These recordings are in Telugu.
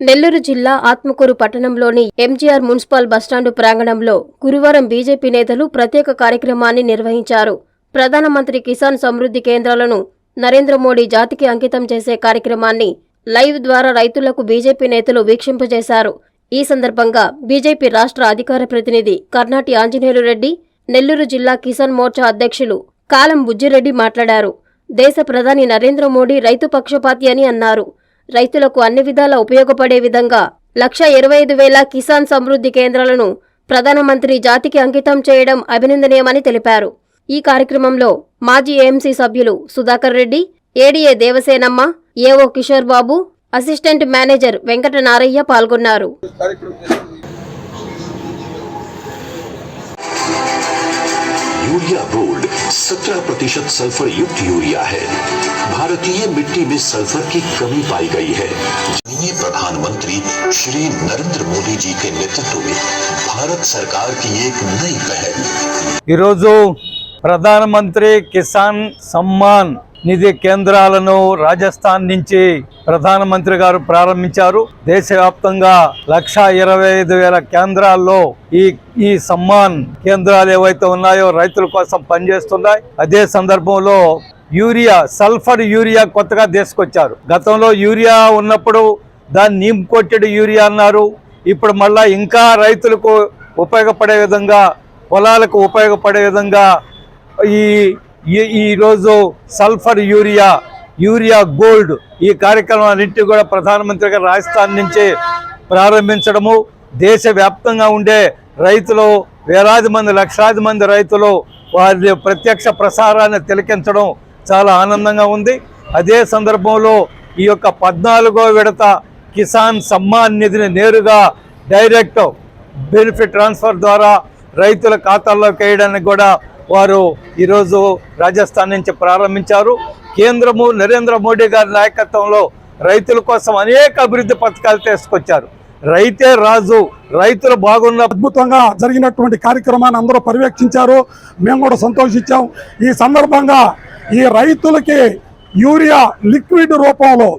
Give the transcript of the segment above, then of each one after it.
నెల్లూరు జిల్లా ఆత్మకూరు పట్టణంలోని ఎంజీఆర్ మున్సిపల్ బస్టాండు ప్రాంగణంలో గురువారం బీజేపీ నేతలు ప్రత్యేక కార్యక్రమాన్ని నిర్వహించారు. ప్రధానమంత్రి కిసాన్ సమృద్ధి కేంద్రాలను నరేంద్ర మోడీ జాతికి అంకితం చేసే కార్యక్రమాన్ని లైవ్ ద్వారా రైతులకు బీజేపీ నేతలు వీక్షింపజేశారు. ఈ సందర్భంగా బీజేపీ రాష్ట్ర అధికార ప్రతినిధి కర్నాటి ఆంజనేయులు రెడ్డి నెల్లూరు జిల్లా కిసాన్ మోర్చా అధ్యక్షులు కాలం బుజ్జిరెడ్డి మాట్లాడారు. దేశ ప్రధాని నరేంద్ర మోడీ రైతు పక్షపాతి అని అన్నారు. రైతులకు అన్ని విధాల ఉపయోగపడే విధంగా లక్ష ఇరవై ఐదు వేల కిసాన్ సమృద్ధి కేంద్రాలను ప్రధానమంత్రి జాతికి అంకితం చేయడం అభినందనీయమని తెలిపారు. ఈ కార్యక్రమంలో మాజీ ఏఎంసీ సభ్యులు Sudhakar Reddy ADA Devasenamma AO Kishore Babu assistant manager Venkata Narayya పాల్గొన్నారు. यूरिया गोल्ड 17 प्रतिशत सल्फ़र युक्त यूरिया है। भारतीय मिट्टी में सल्फ़र की कमी पाई गई है। प्रधानमंत्री श्री नरेंद्र मोदी जी के नेतृत्व में भारत सरकार की एक नई पहल। प्रधानमंत्री किसान सम्मान నిధి కేంద్రాలను రాజస్థాన్ నుంచి ప్రధానమంత్రి గారు ప్రారంభించారు. దేశవ్యాప్తంగా లక్ష ఇరవై ఐదు వేల కేంద్రాల్లో ఈ ఈ సమ్మాన్ కేంద్రాలు ఏవైతే ఉన్నాయో రైతుల కోసం పనిచేస్తున్నాయి. అదే సందర్భంలో యూరియా సల్ఫర్ యూరియా కొత్తగా తీసుకొచ్చారు. గతంలో యూరియా ఉన్నప్పుడు దాన్ని నీమ్ కొట్టెడు యూరియా అన్నారు. ఇప్పుడు మళ్ళా ఇంకా రైతులకు ఉపయోగపడే విధంగా పొలాలకు ఉపయోగపడే విధంగా ఈ ఈ- ఈరోజు సల్ఫర్ యూరియా యూరియా గోల్డ్ ఈ కార్యక్రమాలన్నింటి కూడా ప్రధానమంత్రి గారు రాజస్థాన్ నుంచి ప్రారంభించడము. దేశవ్యాప్తంగా ఉండే రైతులు వేలాది మంది లక్షలాది మంది రైతులు వారి ప్రత్యక్ష ప్రసారాన్ని తిలకించడం చాలా ఆనందంగా ఉంది. అదే సందర్భంలో ఈ యొక్క పద్నాలుగో విడత కిసాన్ సమ్మాన్ నిధిని నేరుగా డైరెక్ట్ బెనిఫిట్ ట్రాన్స్ఫర్ ద్వారా రైతుల ఖాతాల్లోకి వేయడానికి కూడా వారు ఈరోజు రాజస్థాన్ నుంచి ప్రారంభించారు. కేంద్రము నరేంద్ర మోడీ గారి నాయకత్వంలో రైతుల కోసం అనేక అభివృద్ధి పథకాలు తీసుకొచ్చారు. రైతే రాజు రైతులు బాగున్న అద్భుతంగా జరిగినటువంటి కార్యక్రమాన్ని అందరూ పర్యవేక్షించారు. మేము కూడా సంతోషించాం. ఈ సందర్భంగా ఈ రైతులకి యూరియా లిక్విడ్ రూపంలో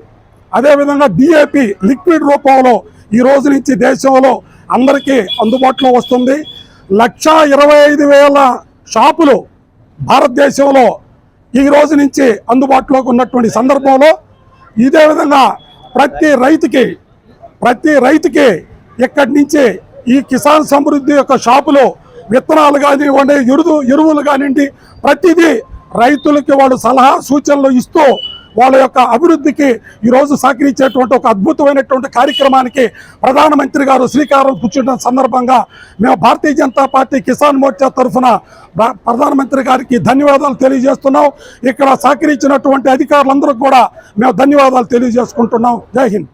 అదేవిధంగా డిఏపి లిక్విడ్ రూపంలో ఈ రోజు నుంచి దేశంలో అందరికీ అందుబాటులో వస్తుంది. లక్షా ఇరవై ఐదు వేల షాపులు భారతదేశంలో ఈ రోజు నుంచి అందుబాటులోకి ఉన్నటువంటి సందర్భంలో ఇదే విధంగా ప్రతి రైతుకి ప్రతి రైతుకి ఇక్కడి నుంచి ఈ కిసాన్ సమృద్ధి యొక్క షాపులో విత్తనాలు కానివ్వండి ఎరుదు ఎరువులు కానివ్వండి ప్రతిదీ రైతులకి వాళ్ళు సలహా సూచనలు ఇస్తూ వాళ్ళ యొక్క అభివృద్ధికి ఈరోజు సహకరించేటువంటి ఒక అద్భుతమైనటువంటి కార్యక్రమానికి ప్రధానమంత్రి గారు శ్రీకారం కూర్చున్న సందర్భంగా మేము భారతీయ జనతా పార్టీ కిసాన్ మోర్చా తరఫున ప్రధానమంత్రి గారికి ధన్యవాదాలు తెలియజేస్తున్నాం. ఇక్కడ సహకరించినటువంటి అధికారులందరూ కూడా మేము ధన్యవాదాలు తెలియజేసుకుంటున్నాం. జై హింద్.